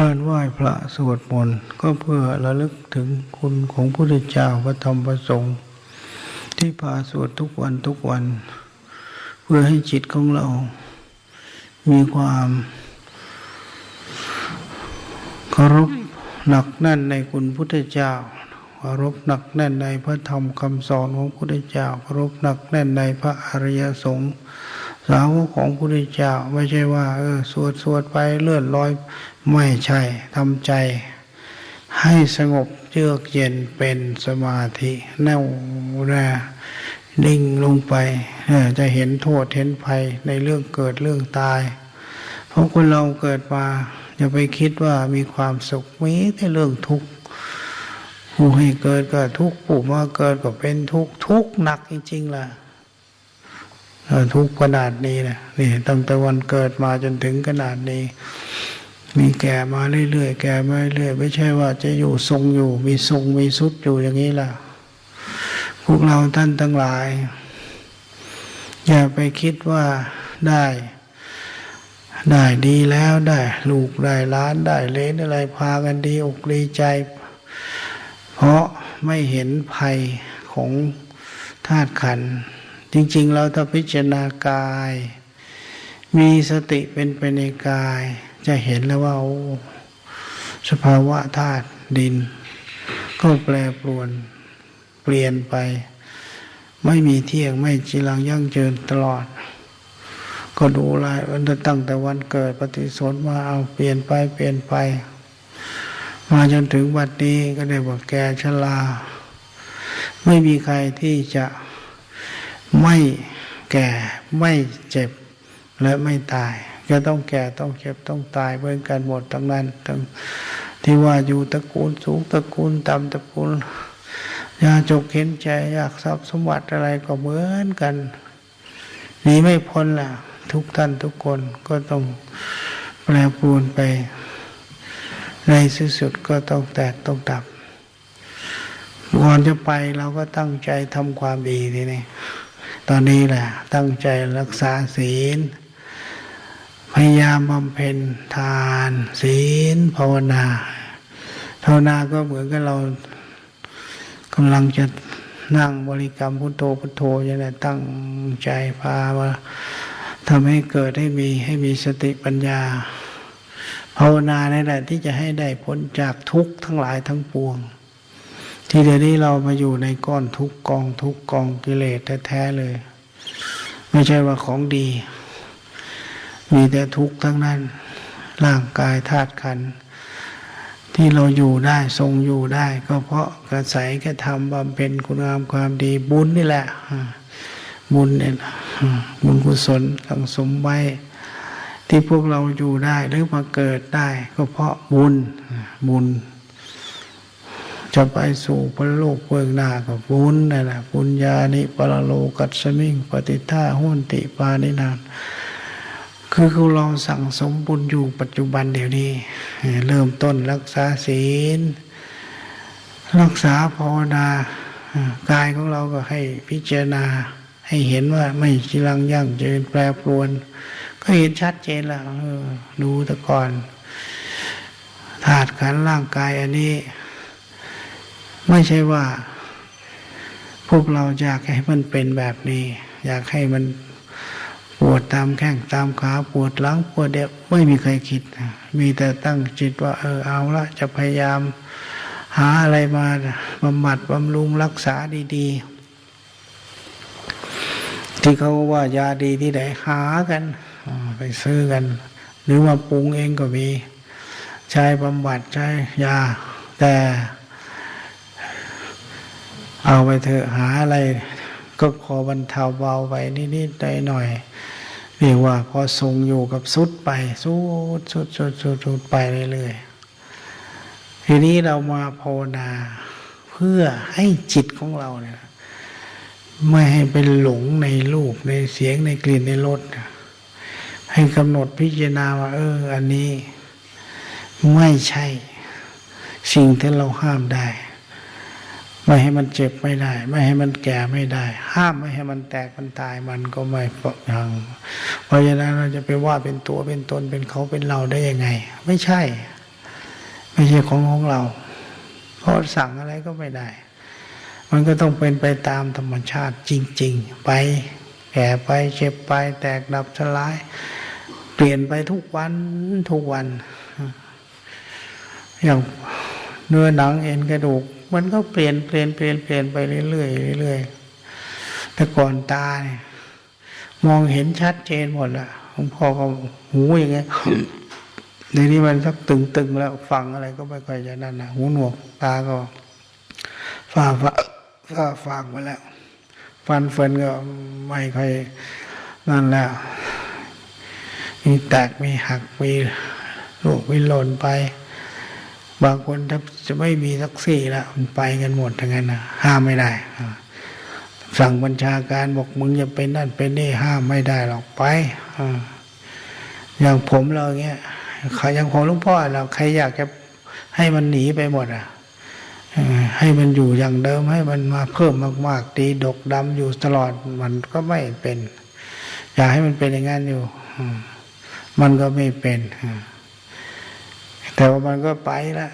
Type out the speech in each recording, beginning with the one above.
การไหว้พระสวดมนต์ก็เพื่อระลึกถึงคุณของพระพุทธเจ้าพระธรรมพระสงฆ์ที่พาสวดทุกวันทุกวัน เพื่อให้จิตของเรา มีความเคารพหนักแน่นในคุณพุทธเจ้าเคารพหนักแน่นในพระธรรมคำสอนของพระพุทธเจ้าเคารพหนักแน่นในพระอริยสงฆ์สาวกของพระพุทธเจ้า ไม่ใช่ว่าเออสวดสวดไปเลื่อนลอย ไม่ใช่ทำใจ ให้สงบเยือกเย็นเป็นสมาธิแน่วแน่ดิ่งลงไปจะเห็นโทษเห็นภัยในเรื่องเกิดเรื่องตาย เพราะคนเราเกิดมาอย่าไปคิดว่ามีความสุขมีแต่เรื่องทุกข์ผู้ให้เกิดก็ทุกข์ผู้มาเกิดก็เป็นทุกข์ทุกข์หนักจริงๆล่ะทุกข์ขนาดนี้นะนี่ตั้งแต่วันเกิดมาจนถึงขนาดนี้ มีแก่มาเรื่อยๆแก่มาเรื่อยๆไม่ใช่ว่าจะอยู่ทรงอยู่ มีทรงมีสุดอยู่อย่างนี้ล่ะ พวกเราท่านทั้งหลาย อย่าไปคิดว่าได้ ได้ดีแล้วได้ ลูกได้ล้านได้เลนอะไรพากันดีอกดีใจ เพราะไม่เห็นภัยของธาตุขัน จริง ๆ เราถ้าพิจารณากาย มีสติเป็นไปในกาย จะเห็นแล้วว่าสภาวะธาตุดิน ก็แปรปรวนเปลี่ยนไป ไม่มีเที่ยงไม่จีรังยั่งยืนตลอด ก็ดูลายวันตั้งแต่วันเกิดปฏิสนธิมาเอาเปลี่ยนไปเปลี่ยนไป มาจนถึงวันนี้ก็ได้บอกแก่ชราไม่มีใครที่จะไม่แก่ไม่เจ็บและไม่ตาย จะต้องแก่ต้องเจ็บต้องตายเหมือนกันหมดทั้งนั้นทั้งที่ว่าอยู่ตระกูลสูงตระกูลต่ำตระกูลยากจกเห็นใจอยากทรัพย์สมบัติอะไรก็เหมือนกันหนีไม่พ้นล่ะ ทุกท่านทุกคนก็ต้องแปรปรวนไป ในที่สุดก็ต้องแตกต้องดับก่อนจะไปเราก็ตั้งใจทำความดีทีนี้ตอนนี้แหละตั้งใจรักษาศีล พยายามบำเพ็ญทาน ศีลภาวนาภาวนาก็เหมือนกับเรากำลังจะนั่งบริกรรมพุทโธพุทโธอย่างนี้ตั้งใจพามาทำให้เกิดให้มีให้มีสติปัญญา ภาวนาในแหละที่จะให้ได้พ้นจากทุกข์ทั้งหลายทั้งปวง ที่เดี๋ยวนี้เรามาอยู่ในก้อนทุกกองทุกกองกิเลสแท้ๆเลย ไม่ใช่ว่าของดี มีแต่ทุกข์ทั้งนั้น ร่างกายธาตุขันธ์ที่เราอยู่ได้ทรงอยู่ได้ ก็เพราะกระใสกระทำบำเพ็ญคุณงามความดีบุญนี่แหละบุญเนี่ยบุญกุศลสังสมไว้ ที่พวกเราอยู่ได้หรือมาเกิดได้ ก็เพราะบุญบุญ จะไปสู่พระโลกเบื้องหน้ากับบุญนั่นแหละบุญญาณิปรโลกัสมิงปฏิท่าหุนติปานินาน คือคือเราสั่งสมบุญอยู่ปัจจุบันเดี๋ยวนี้ เริ่มต้นรักษาศีล รักษาภาวนากายของเราก็ให้พิจารณา ให้เห็นว่าไม่จีรังยั่งเจินแปรปรวน ก็เห็นชัดเจนแล้วดูแต่ก่อนธาตุขันร่างกายอันนี้ ไม่ใช่ว่า พวกเราอยากให้มันเป็นแบบนี้ อยากให้มัน ปวดตามแข้งตามขาปวดหลังปวดเด็บไม่มีใครคิด มีแต่ตั้งจิตว่า เออเอาละจะพยายาม หาอะไรมาบำบัดบำรุงรักษาดีๆ ที่เขาว่ายาดีที่ไหนหากันไปซื้อกัน หรือว่าปรุงเองก็มีใช้บำบัดใช้ยา แต่เอาไปเถอะหาอะไร ก็พอบรรเทาเบาไปนิดๆหน่อยๆเรียกว่าพอทรงอยู่กับสุดไปสุดสุดสุดสุดสุดไปเรื่อยๆทีนี้เรามาภาวนา เพื่อให้จิตของเราเนี่ยไม่ให้เป็นหลงในรูปในเสียงในกลิ่นในรสให้กำหนดพิจารณาว่าเออ อันนี้ ไม่ใช่ สิ่งที่เราห้ามได้ ไม่ให้มันเจ็บไม่ได้ ไม่ให้มันแก่ไม่ได้ ห้ามไม่ให้มันแตกมันตายมันก็ไม่ยังเพราะฉะนั้นเราจะไปว่าเป็นตัวเป็นตนเป็นเขาเป็นเราได้ยังไง ไม่ใช่ ไม่ใช่ของของเราเพราะสั่งอะไรก็ไม่ได้ มันก็ต้องเป็นไปตามธรรมชาติจริง ๆ ไปแก่ไปเจ็บไป แตกดับสลาย เปลี่ยนไปทุกวันทุกวันอย่าง เนื้อหนังเอ็นกระดูก มันก็เปลี่ยนเปลี่ยนเปลี่ยนเปลี่ยนไปเรื่อยๆเรื่อยๆแต่ก่อนตาเนี่ยมองเห็นชัดเจนหมดละหลวงพ่อก็หูอย่างเงี้ยเดี๋ยวนี้มันสักตึงๆแล้วฟังอะไรก็ไม่ค่อยจะนั่นนะหูหนวกตาก็ฝ้าฝ้าฝ้าฟางไปแล้ว ฟันเฟินก็ไม่ค่อยนั่นแล้วมีแตกมีหักมีลูกมีหล่นไป บางคนถ้าจะไม่มีสักสี่ล้วมันไปกันหมดทั้งนั้นนะห้ามไม่ได้สั่งบัญชาการบอกมึงจะเป็นนั่นเป็นนี่ห้ามไม่ได้หรอกไปอย่างผมเราเงี้ยอย่างของหลวงพ่อเราใครอยากจะให้มันหนีไปหมดอะให้มันอยู่อย่างเดิมให้มันมาเพิ่มมากๆตีดกดำอยู่ตลอดมันก็ไม่เป็น อยากให้มันเป็นอย่างนั้นอยู่มันก็ไม่เป็นอืม แต่ว่ามันก็ไปละ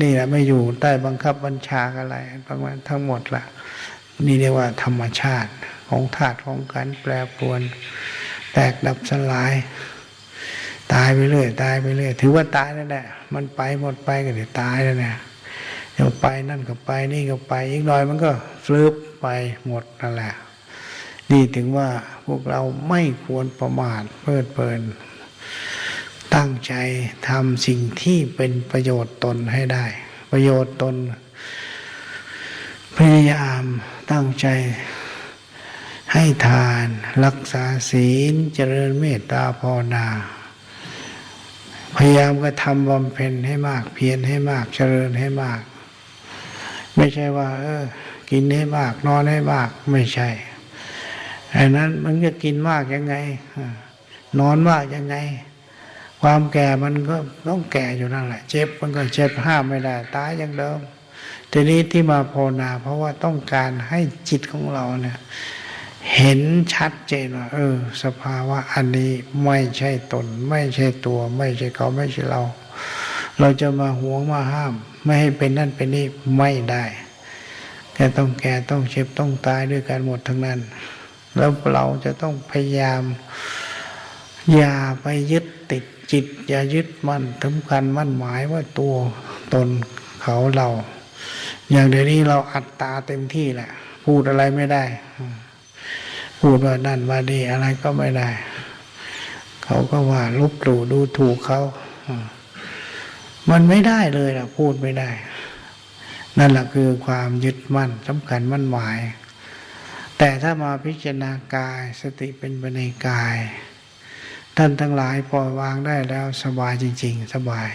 นี่แหละไม่อยู่ใต้บังคับบัญชาอะไรประมาณทั้งหมดละนี่เรียกว่าธรรมชาติของธาตุของการแปรปรวน แตกดับสลาย ตายไปเรื่อยตายไปเรื่อยถือว่าตายนั่นแหละมันไปหมดไปก็เดี๋ยวตายแล้วเนี่ยเดี๋ยวไปนั่นก็ไปนี่ก็ไปอีกหน่อยมันก็ฟลืบไปหมดนั่นแหละนี่ถึงว่าพวกเราไม่ควรประมาทเพลิดเพลิน ตั้งใจทำสิ่งที่เป็นประโยชน์ตนให้ได้ ประโยชน์ตน พยายามตั้งใจให้ทานรักษาศีลเจริญเมตตาภาวนา พยายามก็ทำบำเพ็ญให้มาก เพียรให้มากเจริญให้มาก ไม่ใช่ว่า เออ กินให้มาก นอนให้มากไม่ใช่อันนั้นมันจะกินมากยังไงนอนมากยังไง ความแก่มันก็ต้องแก่อยู่นั่นแหละ เจ็บมันก็เจ็บห้ามไม่ได้ตายอย่างเดิมทีนี้ที่มาภาวนา เพราะว่าต้องการให้จิตของเราเนี่ย เห็นชัดเจนว่าเออ สภาวะอันนี้ไม่ใช่ตน ไม่ใช่ตัว ไม่ใช่เขาไม่ใช่เรา เราจะมาหวงมาห้าม ไม่ให้เป็นนั่นเป็นนี่ไม่ได้แกต้องแก่ต้องเจ็บต้องตายด้วยกันหมดทั้งนั้น แล้วเราจะต้องพยายาม อย่าไปยึดติด จิตอย่ายึดมั่นถึงกันมั่นหมายว่าตัวตนเขาเรา อย่างเดี๋ยวนี้เราอัตตาเต็มที่แหละ พูดอะไรไม่ได้ พูดว่านั่นว่าดีอะไรก็ไม่ได้ เขาก็ว่าลบหลู่ดูถูกเขามันไม่ได้เลยนะพูดไม่ได้ นั่นแหละคือความยึดมั่นสำคัญมั่นหมาย แต่ถ้ามาพิจารณากายสติเป็นไปในกาย ท่านทั้งหลายปล่อยวางได้แล้วสบายจริง ๆ สบาย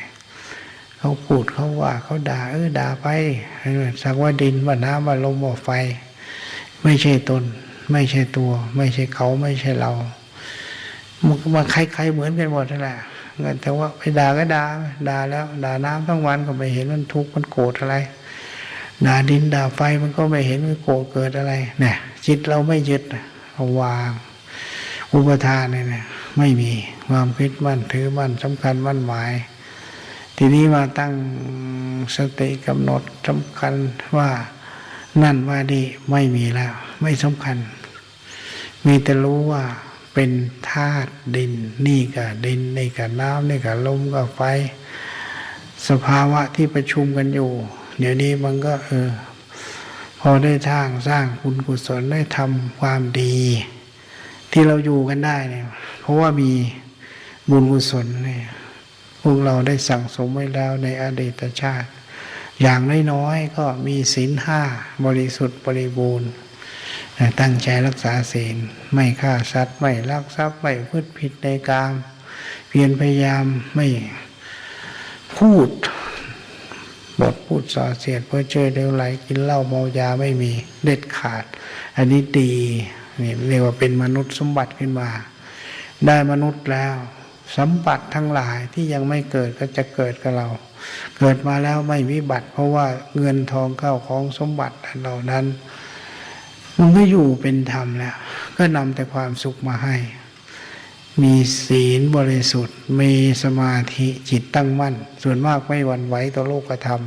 เขาพูดเขาว่าเขาด่าเออด่าไปสักว่าดินว่าน้ำว่าลมว่าไฟ ไม่ใช่ตน ไม่ใช่ตัว ไม่ใช่เขาไม่ใช่เรามันมาใครๆเหมือนกันหมดนั่นแหละแต่ว่าไปด่าก็ด่าด่าแล้ว ด่าน้ำทั้งวันก็ไม่เห็นมันทุกข์มันโกรธอะไร ด่าดินด่าไฟมันก็ไม่เห็นมันโกรธเกิดอะไรเนี่ยจิตเราไม่ยึดเอาวาง อุปทานเนี่ย ไม่มีความคิดมั่นถือมั่นสำคัญมั่นหมาย ทีนี้มาตั้งสติกำหนดสำคัญว่านั่นว่าดีไม่มีแล้ว ไม่สำคัญ มีแต่รู้ว่าเป็นธาตุดิน นี่กับดินนี่กับน้ำนี่กับลมกับไฟ สภาวะที่ประชุมกันอยู่ เดี๋ยวนี้มันก็เออพอได้ทางสร้างคุณกุศลได้ทำความดี ที่เราอยู่กันได้เนี่ย ราะว่ามีบุญกุศลเนี่ยพวกเราได้สั่งสมไว้แล้วในอดีตชาติ อย่างน้อยๆก็มีศีลห้าบริสุทธิ์บริบูรณ์ตั้งใจรักษาศีล ไม่ฆ่าสัตว์ ไม่ลักทรัพย์ ไม่พูดผิดในกาม เพียรพยายามไม่พูดบทพูดส่อเสียดเพื่อเจอเดวไหลกินเหล้าเมายาไม่มีเด็ดขาด อันนี้ดีนี่เรียกว่าเป็นมนุษย์สมบัติขึ้นมา ได้มนุษย์แล้ว สมบัติทั้งหลายที่ยังไม่เกิดก็จะเกิดกับเรา เกิดมาแล้วไม่วิบัติ เพราะว่าเงินทองเข้าของสมบัติเหล่านั้น มันก็อยู่เป็นธรรมแล้ว ก็นำแต่ความสุขมาให้ มีศีลบริสุทธิ์ มีสมาธิจิตตั้งมั่น ส่วนมากไม่หวั่นไหวต่อโลกธรรม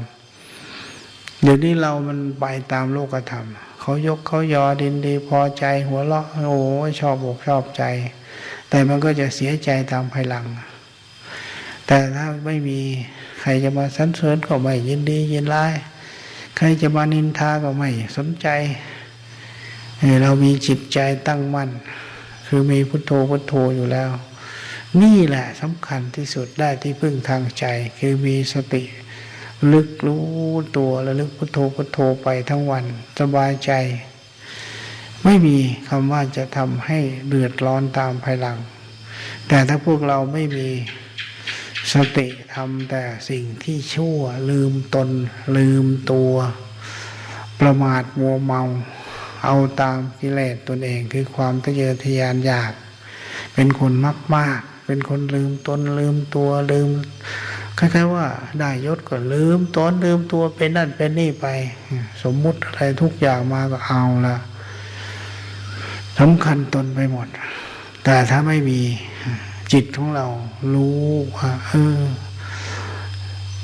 เดี๋ยวนี้เรามันไปตามโลกธรรม เขายกเขายอดินดีพอใจ หัวเราะโอ้ชอบอกชอบใจ แต่มันก็จะเสียใจตามภายหลัง แต่ถ้าไม่มีใครจะมาสรรเสริญก็ไม่ยินดียินร้าย ใครจะมานินทาก็ไม่สนใจเออเรามีจิตใจตั้งมั่น คือมีพุทโธพุทโธอยู่แล้ว นี่แหละสำคัญที่สุดได้ที่พึ่งทางใจ คือมีสติลึกรู้ตัวแล้วลึกพุทโธพุทโธไปทั้งวัน สบายใจ ไม่มีคำว่าจะทำให้เดือดร้อนตามภายหลัง แต่ถ้าพวกเราไม่มีสติทำแต่สิ่งที่ชั่วลืมตน ลืมตัว ประมาทมัวเมา เอาตามกิเลสตนเองคือความทะเยอทะยานอยาก เป็นคนมากมากเป็นคนลืมตน ลืมตัวลืมคล้ายๆว่าได้ยศก็ลืมตนลืมตัวเป็นนั่นเป็นนี่ไป สมมุติอะไรทุกอย่างมาก็เอาละ สำคัญตนไปหมด แต่ถ้าไม่มีจิตของเรารู้ว่าเออ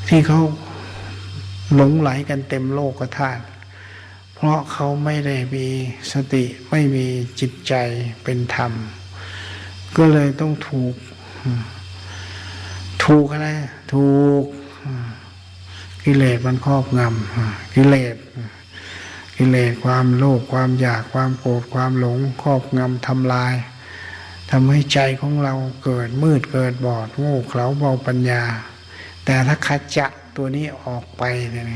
ที่เขาหลงไหลกันเต็มโลกธาตุเพราะเขาไม่ได้มีสติไม่มีจิตใจเป็นธรรม ก็เลยต้องถูก ถูกอะไร ถูก กิเลสมันครอบงำกิเลส กิเลสความโลภความอยากความโกรธความหลงครอบงำทำลายทำให้ใจของเราเกิดมืดเกิดบอดโง่เขลาเบาปัญญา แต่ถ้าขจัดตัวนี้ออกไปเนี่ย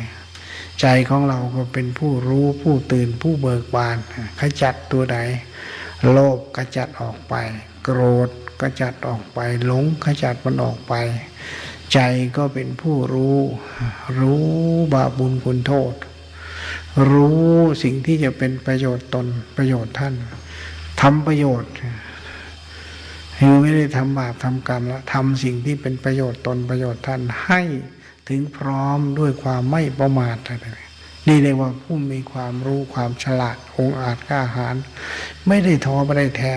ใจของเราก็เป็นผู้รู้ผู้ตื่นผู้เบิกบาน ขจัดตัวใดโลภขจัดออกไป โกรธขจัดออกไปหลงขจัดมันออกไป ใจก็เป็นผู้รู้ รู้บาปบุญคุณโทษ รู้สิ่งที่จะเป็นประโยชน์ตนประโยชน์ท่านทำประโยชน์คือไม่ได้ทำบาปทำกรรมแล้วทำสิ่งที่เป็นประโยชน์ตนประโยชน์ท่านให้ถึงพร้อมด้วยความไม่ประมาทอะไรนี่เรียกว่าผู้มีความรู้ความฉลาดองอาจกล้าหาญไม่ได้ท้อไม่ได้แท้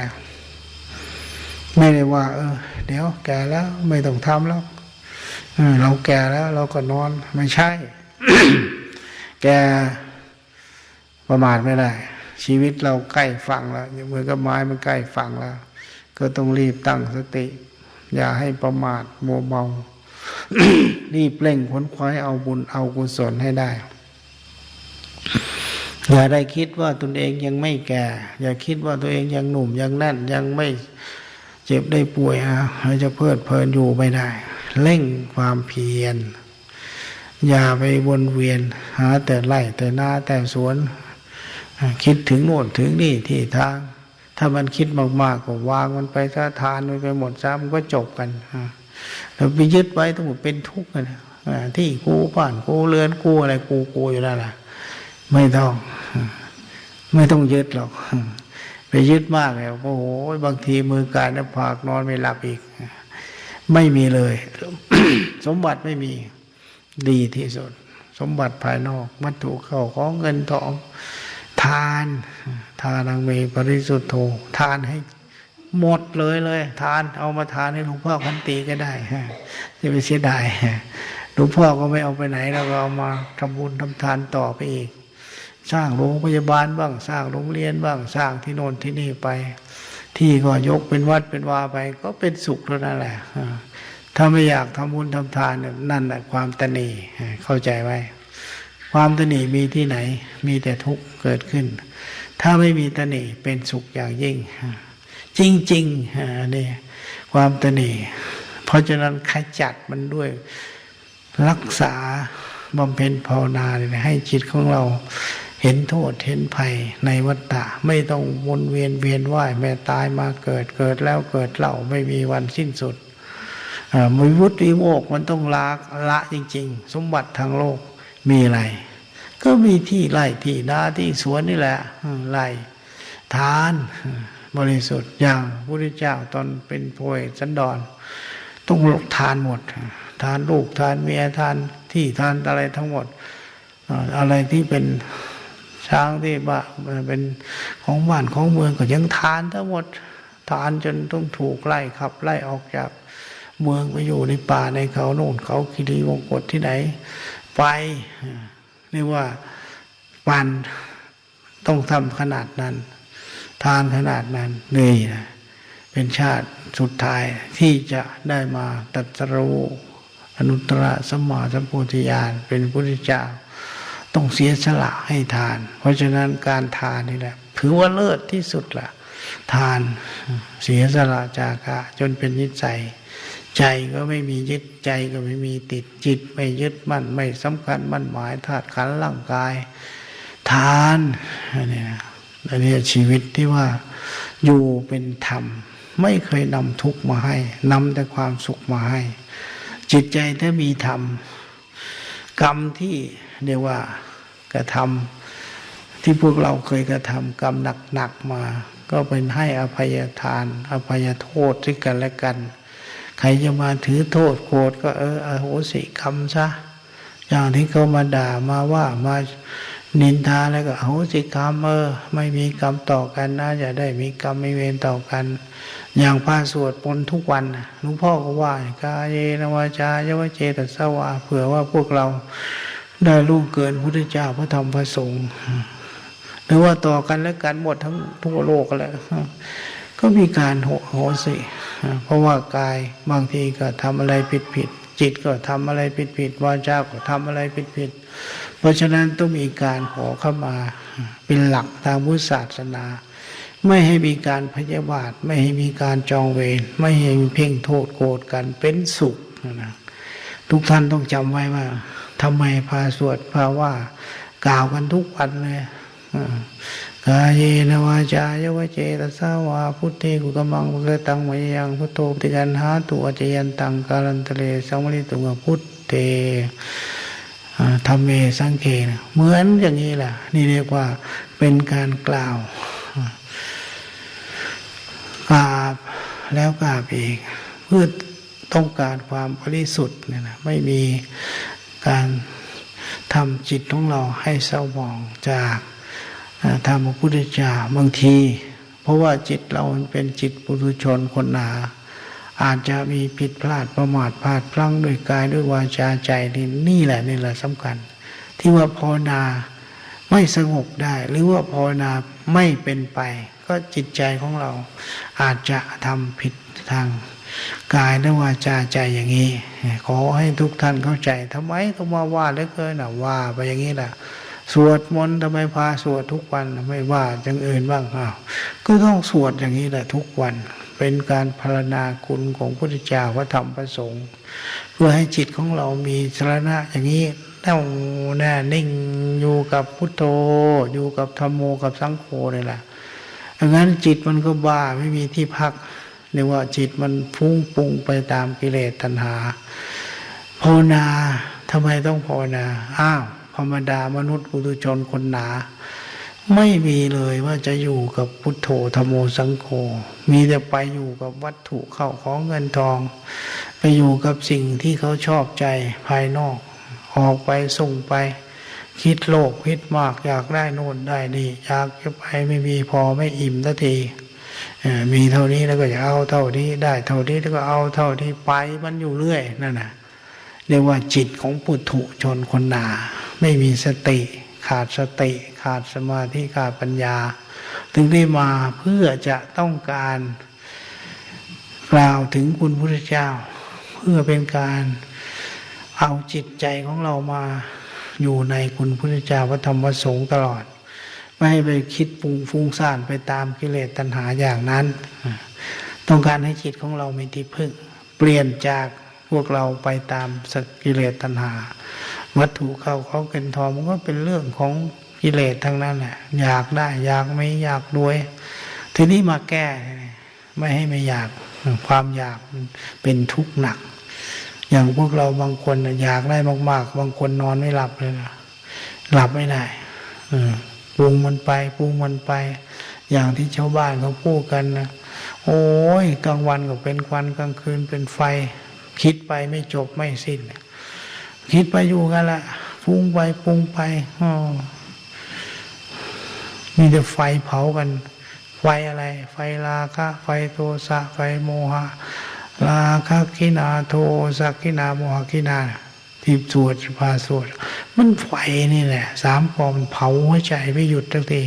ไม่ได้ว่า เออ เดี๋ยวแก่แล้วไม่ต้องทำแล้วเออเราแก่แล้ว เราก็นอนไม่ใช่ แก ประมาทไม่ได้ ชีวิตเราใกล้ฝั่งแล้วเหมือนกับไม้มันใกล้ฝั่งแล้ว ก็ต้องรีบตั้งสติ อย่าให้ประมาทโมเมา รีบเร่งค้นคว้าเอาบุญเอากุศลให้ได้ อย่าได้คิดว่าตนเองยังไม่แก่ อย่าคิดว่าตัวเองยังหนุ่มยังแน่นยังไม่เจ็บได้ป่วยอะจะเพลิดเพลินอยู่ไม่ได้ เร่งความเพียร อย่าไปวนเวียน หาแต่ไร่แต่นาแต่สวน คิดถึงโน่นถึงนี่ที่ทาง ถ้ามันคิดมากๆก็วางมันไปถ้าทานมันไปหมดซ้ำมันก็จบกันเราไปยึดไว้ทั้งหมดเป็นทุกข์กันที่กูบ้านกูเรือนกูอะไรกูกูอยู่นั่นแหละไม่ต้อง ไม่ต้องยึดหรอก ไปยึดมากเลยโอ้โหบางทีมือกายน้ำผากนอนไม่หลับอีก ไม่มีเลย สมบัติไม่มีดีที่สุด สมบัติภายนอกวัตถุเข้าของเงินทอง ทานทานังเมปริสุทธโธทานให้หมดเลยเลย ทานเอามาทานให้หลวงพ่อคันตีก็ได้จะไปเสียดายหลวงพ่อก็ไม่เอาไปไหนแล้วก็เอามาทำบุญทำทานต่อไปอีก สร้างโรงพยาบาลบ้างสร้างโรงเรียนบ้างสร้างที่โน่นที่นี่ไป ที่ก็ยกเป็นวัดเป็นวาไป ก็เป็นสุขเท่านั้นแหละถ้าไม่อยากทำบุญทำทานนั่นแหละความตนีเข้าใจไว้ ความตนีมีที่ไหน มีแต่ทุกข์เกิดขึ้น ถ้าไม่มีตนีเป็นสุขอย่างยิ่ง จริงๆนี่ความตนีเพราะฉะนั้นขจัดมันด้วยรักษาบำเพ็ญภาวนาให้จิตของเราเห็นโทษเห็นภัยในวัฏฏะไม่ต้องวนเวียนเวียนว่ายแม่ตายมาเกิดเกิดแล้วเกิดเล่าไม่มีวันสิ้นสุดมุวุฒิโมกมันต้องละละจริง ๆ สมบัติทางโลก มีอะไร ก็มีที่ไร่ที่นาที่สวนนี่แหละไร่ทานบริสุทธิ์อย่างพระพุทธเจ้าตอนเป็นโพยสันดอนต้องลกทานหมด ทานลูกทานเมียทานที่ทานอะไรทั้งหมด อะไรที่เป็นช้างที่บ้าเป็นของบ้านของเมืองก็ยังทานทั้งหมด ทานจนต้องถูกไล่ขับไล่ออกจากเมืองไปอยู่ในป่าในเขาโน่นเขาคีรีวงกฏที่ไหน ไปเรียกว่าปันต้องทำขนาดนั้น ทานขนาดนั้นนี่นะเป็นชาติสุดท้ายที่จะได้มาตรัสรู้อนุตตรสมมาสัมโพธิญาณเป็นพุทธเจ้า ต้องเสียสละให้ทาน เพราะฉะนั้นการทานนี่แหละถือว่าเลิศที่สุดล่ะ ทานเสียสละจากะจนเป็นนิสัย ใจก็ไม่มียึดใจก็ไม่มีติดจิต ไม่ยึดมั่นไม่สำคัญมั่นหมายธาตุขันร่างกาย ทานอันนี้นะอันนี้ชีวิตที่ว่าอยู่เป็นธรรม ไม่เคยนำทุกข์มาให้นำแต่ความสุขมาให้ จิตใจถ้ามีธรรม กรรมที่เรียกว่ากระทำที่พวกเราเคยกระทำกรรมหนักๆมา ก็เป็นให้อภัยทาน อภัยโทษซึ่งกันและกัน ใครจะมาถือโทษโกรธก็เอออโหสิกรรมซะอย่างที่เขามาด่ามาว่ามานินทาแล้วก็อโหสิกรรมเออไม่มีกรรมต่อกันนะจะได้มีกรรมไม่เวรต่อกัน อย่างพระสวดมนทุกวันน่ะหลวงพ่อก็ว่ากายเยนวาจายวเจตสวาเผื่อว่าพวกเราได้ลูกเกินพุทธเจ้าพระธรรมพระสงฆ์หรือว่าต่อกันและกันหมดทั้งทั่วโลกแล้ว ก็มีการโหโหสิเพราะว่ากายบางทีก็ทำอะไรผิดผิด จิตก็ทำอะไรผิดผิดวาจาก็ทำอะไรผิดผิด เพราะฉะนั้นต้องมีการขอเข้ามาเป็นหลักทางพุทธศาสนา ไม่ให้มีการพยาบาท ไม่ให้มีการจองเวรไม่ให้มีเพ่งโทษโกรธกันเป็นสุขนะทุกท่านต้องจำไว้ว่าทำไมพาสวดพาว่ากล่าวกันทุกวันเลย กายเยนวาจายวเจตสาวาพุทเทกุกมังพุทธตังมยยังพุทโธปฏิกันหาตุอจยันตังการันตะเลสังวริตุงพุทเทอ่าธรรมเมสังเกนะเหมือนอย่างนี้แหละนี่เรียกว่าเป็นการกล่าวอ่ากราบแล้วกราบอีกเพื่อต้องการความบริสุทธิ์เนี่ยนะไม่มีการทำจิตของเราให้เศร้าหมองจาก ธรรมพุทธเจ้าบางที เพราะว่าจิตเรามันเป็นจิตปุถุชนคนหนา อาจจะมีผิดพลาดประมาทพลาดพลั้งด้วยกายด้วยวาจาใจนี่นี่แหละนี่แหละสำคัญ ที่ว่าภาวนาไม่สงบได้ หรือว่าภาวนาไม่เป็นไป ก็จิตใจของเราอาจจะทำผิดทางกายและวาจาใจอย่างนี้ ขอให้ทุกท่านเข้าใจทำไมต้องมาว่าเหลือเกินนะว่าไปอย่างนี้แหละ สวดมนต์ทำไมพาสวดทุกวันไม่ว่าอย่างอื่นบ้างอ้าวก็ต้องสวดอย่างนี้แหละทุกวัน เป็นการพารณาคุณของพระพุทธเจ้าพระธรรมพระสงฆ์เพื่อให้จิตของเรามีสระอย่างนี้แน่วแน่นิ่งอยู่กับพุทโธอยู่กับธรรมโมกับสังโฆนี่แหละดังนั้นจิตมันก็บ้าไม่มีที่พักเรียกว่าจิตมันฟุ้งปรุงไปตามกิเลสตัณหาภาวนาทำไมต้องภาวนาอ้าว ธรรมดามนุษย์ปุถุชนคนหนา ไม่มีเลยว่าจะอยู่กับพุทโธธรรมโมสังโฆมีแต่ไปอยู่กับวัตถุเข้าของเงินทอง ไปอยู่กับสิ่งที่เขาชอบใจภายนอก ออกไปส่งไป คิดโลภคิดมากอยากได้โน่นได้นี่อยากจะไปไม่มีพอไม่อิ่มสักทีมีเท่านี้แล้วก็จะเอาเท่านี้ได้เท่านี้แล้วก็เอาเท่านี้ไปมันอยู่เรื่อยนั่นนะเรียกว่าจิตของปุถุชนคนหนา ไม่มีสติขาดสติขาดสมาธิขาดปัญญา ถึงได้มาเพื่อจะต้องการกล่าวถึงคุณพระพุทธเจ้า เพื่อเป็นการเอาจิตใจของเรามาอยู่ในคุณพระพุทธเจ้าพระธรรมพระสงฆ์ตลอด ไม่ให้ไปคิดปรุงฟุ้งซ่านไปตามกิเลสตัณหาอย่างนั้น ต้องการให้จิตของเรามีที่พึ่ง เปลี่ยนจากพวกเราไปตามสกิเลสตัณหา วัตถุเข้าเขาเป็นทองมันก็เป็นเรื่องของกิเลสทั้งนั้นแหละอยากได้ อยากไม่อยากรวย ทีนี้มาแก้ ไม่ให้ไม่อยากความอยากเป็นทุกข์หนัก อย่างพวกเราบางคนอยากได้มาก ๆ บางคนนอนไม่หลับเลยนะหลับไม่ได้ปรุงมันไปปรุงมันไป อย่างที่ชาวบ้านเขาพูดกันนะโอ้ยกลางวันก็เป็นควันกลางคืนเป็นไฟ คิดไปไม่จบไม่สิ้น คิดไปอยู่กันละปรุงไปปรุงไปอ้อมีแต่ไฟเผากัน ไฟอะไร ไฟราคะไฟโทสะไฟโมหะราคะกินาโทสักกินาโมหกินาที่สวดพาสวดมันไฟนี่แหละ สามปอมเผาหัวใจไม่หยุดทักที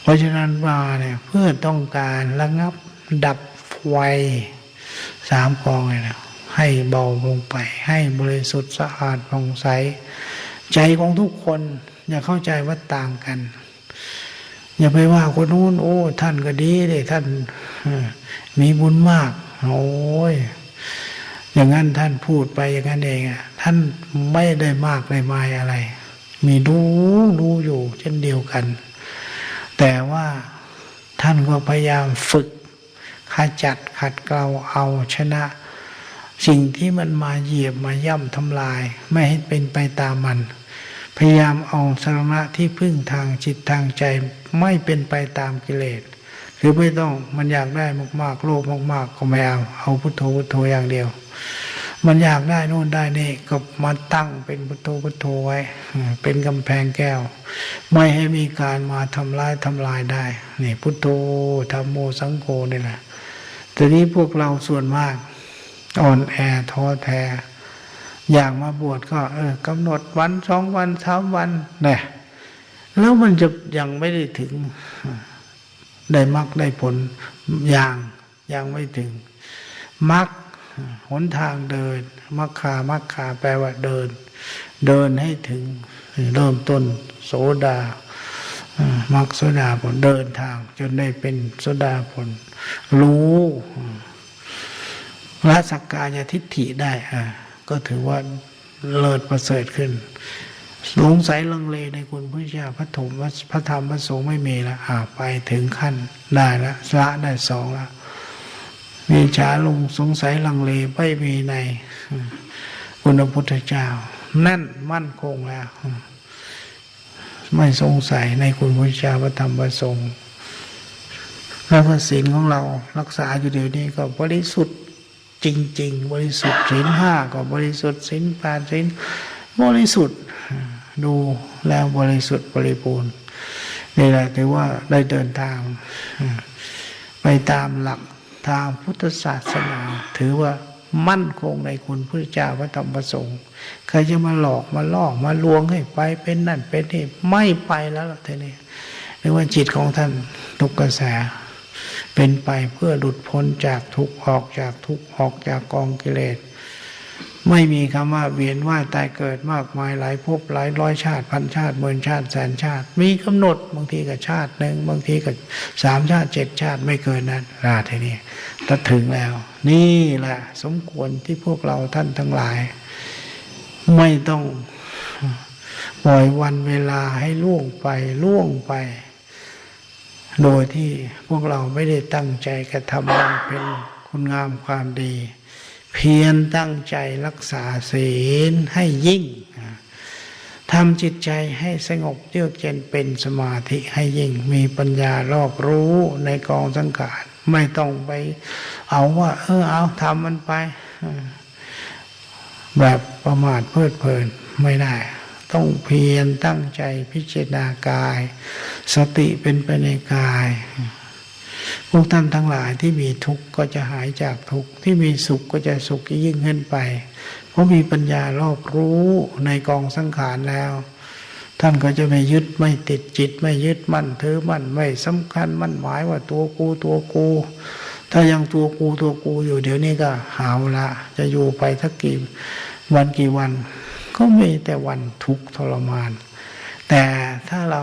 เพราะฉะนั้นมาเนี่ยเพื่อต้องการระงับดับไฟสามกองเลยนะ ให้เบาลงไป ให้บริสุทธิ์สะอาดผ่องใส ใจของทุกคนอย่าเข้าใจว่าต่างกัน อย่าไปว่าคนนู้นโอ้ ท่านก็ดีเลยท่านมีบุญมาก โอ้ยอย่างนั้นท่านพูดไปอย่างนั้นเองอะท่านไม่ได้มากได้มายอะไร มีรู้รู้อยู่ เช่นเดียวกัน แต่ว่าท่านก็พยายามฝึกขจัดขัดเกลาเอาชนะ สิ่งที่มันมาเหยียบมาย่ำทำลาย ไม่ให้เป็นไปตามมัน พยายามเอาสาระที่พึ่งทางจิตทางใจไม่เป็นไปตามกิเลสคือไม่ต้องมันอยากได้มากๆโลภมาก ๆ ก็ไม่เอาเอาพุทโธพุทโธอย่างเดียว มันอยากได้โน่นได้นี่ก็มาตั้งเป็นพุทโธพุทโธไว้ เป็นกำแพงแก้ว ไม่ให้มีการมาทำลายทำลายได้นี่พุทโธธรรมโมสังโฆนี่แหละแต่นี้พวกเราส่วนมาก อ่อนแอท้อแท้ อยากมาบวชก็ เออกำหนดวันสองวันสามวันเนี่ยแล้วมันจะยังไม่ได้ถึง ได้มรรคได้ผลอย่างยังไม่ถึงมรรคหนทางเดินมรรคามัคคาแปลว่าเดิน เดินให้ถึง เริ่มต้นโสดาอ่ามรรคโสดาผลเดินทางจนได้เป็นโสดาผล รู้ ละสักกายทิฏฐิได้อ่าก็ถือว่าเลิศประเสริฐขึ้น สงสัยลังเลในคุณพระเจ้าพระถมพระธรรมพระสงฆ์ไม่มีล้วอ่าไปถึงขั้นได้ละละได้สองละมีฉาลงสงสัยลังเลไม่มีในคุณพระพุทธเจ้า นั่นมั่นคงแล้ว ไม่สงสัยในคุณพระเจ้าพระธรรมพระสงฆ์แล้วพระศีลของเรารักษาอยู่เดี๋ยวนี้ก็บริสุทธิ์ จริง ๆ บริสุทธิ์ศีลห้าก็บริสุทธิ์ศีลแปดศีลบริสุทธิ์ดูแล้วบริสุทธิ์บริบูรณ์นี่แหละถือว่าได้เดินทาง ไปตามหลักทางพุทธศาสนา ถือว่ามั่นคงในคุณพระเจ้าพระธรรมพระสงฆ์ใครจะมาหลอกมาล่อมาลวงให้ไปเป็นนั่นเป็นนี่ไม่ไปแล้วล่ะทีนี้เรียกว่าจิตของท่านทุกกระแส เป็นไปเพื่อหลุดพ้นจากทุกข์ออกจากทุกข์ออกจากกองกิเลส ไม่มีคำว่าเวียนว่ายตายเกิดมากมายหลายภพหลายร้อยชาติพันชาติหมื่นชาติแสนชาติ มีกำหนดบางทีกับชาติหนึ่งบางทีกับสามชาติเจ็ดชาติไม่เกินนั้นราทีนี้ถ้าถึงแล้ว นี่แหละสมควรที่พวกเราท่านทั้งหลาย ไม่ต้องปล่อยวันเวลาให้ล่วงไปล่วงไป โดยที่พวกเราไม่ได้ตั้งใจกระทำบำเพ็ญคุณงามความดี เพียรตั้งใจรักษาศีลให้ยิ่งทำจิตใจให้สงบเยือกเย็นเป็นสมาธิให้ยิ่งมีปัญญารอบรู้ในกองสังขารไม่ต้องไปเอาว่า เออเอาทำมันไป แบบประมาทเพลิดเพลินไม่ได้ ต้องเพียรตั้งใจพิจารณากาย สติเป็นไปในกาย พวกท่านทั้งหลายที่มีทุกข์ก็จะหายจากทุกข์ที่มีสุขก็จะสุขยิ่งขึ้นไป เพราะมีปัญญารอบรู้ในกองสังขารแล้ว ท่านก็จะไม่ยึดไม่ติดจิต ไม่ยึดมั่นถือมั่นไม่สำคัญมั่นหมายว่าตัวกูตัวกูถ้ายังตัวกูตัวกูอยู่เดี๋ยวนี้ก็หาวละ จะอยู่ไปสักกี่วันกี่วัน ก็มีแต่วันทุกข์ทรมาน แต่ถ้าเรา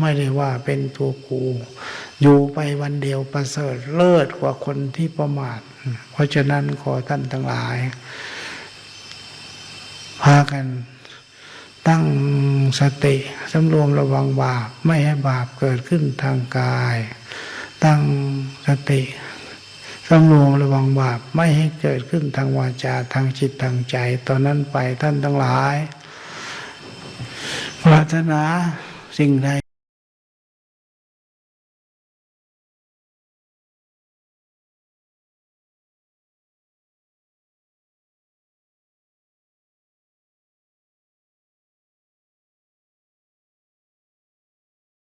ไม่ได้ว่าเป็นตัวกูอยู่ไปวันเดียวประเสริฐเลิศกว่าคนที่ประมาท เพราะฉะนั้นขอท่านทั้งหลาย พากันตั้งสติสำรวมระวังบาป ไม่ให้บาปเกิดขึ้นทางกาย ตั้งสติ สำรวมระวังบาปไม่ให้เกิดขึ้นทางวาจาทางจิตทางใจ ตอนนั้นไปท่านทั้งหลายปรารถนาสิ่งใด